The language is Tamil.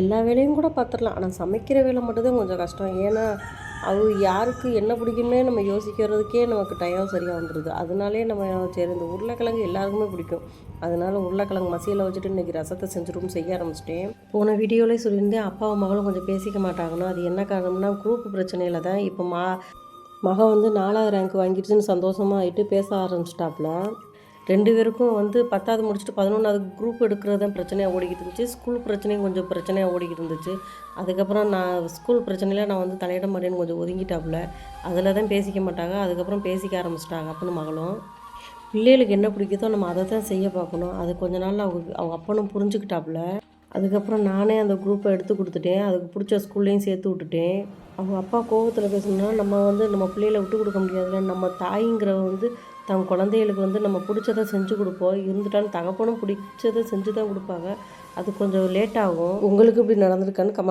எல்லா வேலையும் கூட பார்த்துடலாம். ஆனால் சமைக்கிற வேலை மட்டும்தான் கொஞ்சம் கஷ்டம். ஏன்னா அது யாருக்கு என்ன பிடிக்குன்னே நம்ம யோசிக்கிறதுக்கே நமக்கு டைம் சரியாக வந்துடுது அதனாலே நம்ம சரி இந்த உருளைக்கிழங்கு எல்லாருக்குமே பிடிக்கும். அதனால உருளைக்கிழங்கு மசியில் வச்சுட்டு இன்றைக்கி ரசத்தை செஞ்சுருவோம் செய்ய ஆரம்பிச்சிட்டேன். போன வீடியோலேயே சொல்லியிருந்தேன் அப்பாவும் மகளும் கொஞ்சம் பேசிக்க மாட்டாங்கன்னா அது என்ன காரணம்னா குரூப் பிரச்சனையில் தான். இப்போ மா மகன் வந்து நாலாவது ரேங்க் வாங்கிடுச்சுன்னு சந்தோஷமாக ஆகிட்டு பேச ஆரம்பிச்சிட்டாப்புல. ரெண்டு பேருக்கும் வந்து பத்தாவது முடிச்சுட்டு பதினொன்றாவது குரூப் எடுக்கிறது தான் பிரச்சனையாக ஓடிக்கிட்டு இருந்துச்சு. ஸ்கூல் பிரச்சனையும் கொஞ்சம் பிரச்சனையாக ஓடிக்கிட்டு இருந்துச்சு. அதுக்கப்புறம் நான் ஸ்கூல் பிரச்சனையில் நான் வந்து தலையிட மாட்டேன்னு கொஞ்சம் ஒதுங்கிட்டாப்புல. அதில் தான் பேசிக்க மாட்டாங்க. அதுக்கப்புறம் பேசிக்க ஆரம்பிச்சிட்டாங்க அப்பனும் மகளும். பிள்ளைகளுக்கு என்ன பிடிக்குதோ நம்ம அதை தான் செய்ய பார்க்கணும். அது கொஞ்ச நாள் அவங்க அவங்க அப்பனும் புரிஞ்சுக்கிட்டாப்புல. அதுக்கப்புறம் நானே அந்த குரூப்பை எடுத்து கொடுத்துட்டேன். அதுக்கு பிடிச்ச ஸ்கூல்லையும் சேர்த்து விட்டுட்டேன். அவங்க அப்பா கோவத்தில் பேசணும்னா நம்ம வந்து நம்ம பிள்ளைகளை விட்டு கொடுக்க முடியாதுல்ல. நம்ம தாய்ங்கிறவ வந்து தன் குழந்தைகளுக்கு வந்து நம்ம பிடிச்சதை செஞ்சு கொடுப்போம். இருந்துட்டாலும் தகப்பனும் பிடிச்சதை செஞ்சு தான் கொடுப்பாங்க. அது கொஞ்சம் லேட் ஆகும். உங்களுக்கு இப்படி நடந்திருக்கான்னு கமெண்ட்